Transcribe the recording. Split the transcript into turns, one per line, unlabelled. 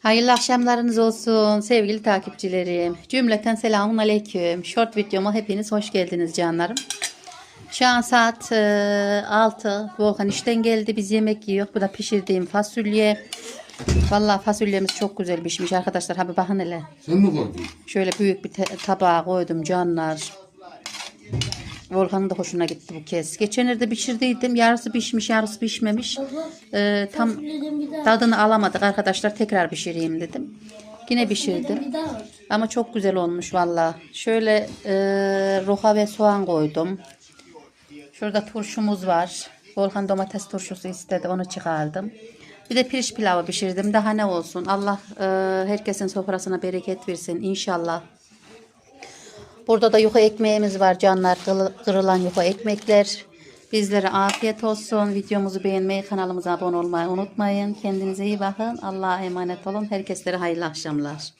Hayırlı akşamlarınız olsun sevgili takipçilerim. Cümleten selamun aleyküm. Short videoma hepiniz hoş geldiniz canlarım. Şu an saat e, 6. Volkan işten geldi. Biz yemek yiyor. Bu da pişirdiğim fasulye. Vallahi fasulyemiz çok güzel pişmiş arkadaşlar. Abi bakın hele.
Sen mi koydun?
Şöyle büyük bir tabağa koydum canlar. Volkan'ın da hoşuna gitti bu kez. Geçenlerde pişirdiydim. Yarısı pişmiş, yarısı pişmemiş. Ee, tam tadını alamadık arkadaşlar. Tekrar pişireyim dedim. Yine pişirdim. Ama çok güzel olmuş valla. Şöyle e, roka ve soğan koydum. Şurada turşumuz var. Volkan domates turşusu istedi. Onu çıkardım. Bir de pirinç pilavı pişirdim. Daha ne olsun. Allah e, herkesin sofrasına bereket versin inşallah. Burada da yuka ekmeğimiz var canlar. Kırı- Kırılan yuka ekmekler. Bizlere afiyet olsun. Videomuzu beğenmeyi, kanalımıza abone olmayı unutmayın. Kendinize iyi bakın. Allah'a emanet olun. Herkeslere hayırlı akşamlar.